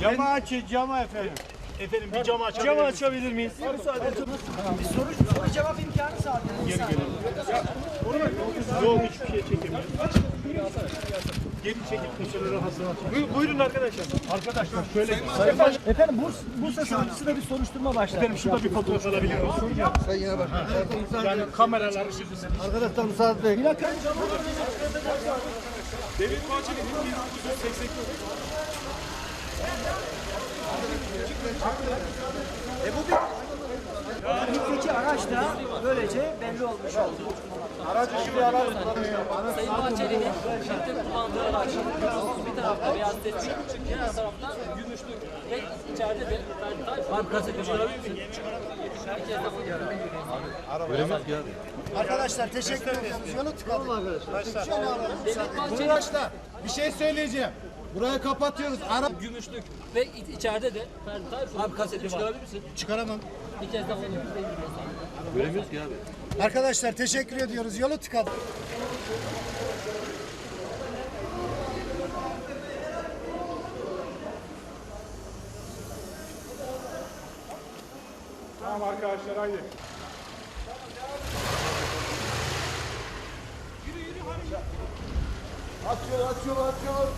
Camı aç, camı efendim. Efendim bir cam açabilir misiniz? açabilir miyiz? Soru, soru cevap imkanı sağlıyoruz. Yok hiçbir şey çekemiyor. Geri çekip köşelere hasılat. Bu- Buyurun arkadaşlar. Arkadaşlar şöyle Efendim Burs, Bursa Savcısı bir soruşturma başlattı. Efendim şurada bir fotoğraf alabilir miyiz? Yani kameralar Arkadaşlar müsaade edin. Devlet Bahçeli'nin 1982 Likteki araç da böylece belli olmuş oldu. Sayın Bahçeli'nin birlikte kullandığı araç bir tarafta beyaz tetkik, diğer tarafta gümüşlük ve içeride de Abi kaseti çıkarabilir misin? Arkadaşlar teşekkür ediyoruz. Yolu tıkadık. Arkadaşlar bir şey söyleyeceğim. Burayı kapatıyoruz. Ara gümüşlük ve iç- içeride de Ferdi Abi kaseti çıkarabilir misin? çıkaramam. Bir kez daha onu Arkadaşlar teşekkür ediyoruz. Yolu tıkadık. Tamam arkadaşlar haydi. Atıyor, atıyor, atıyor.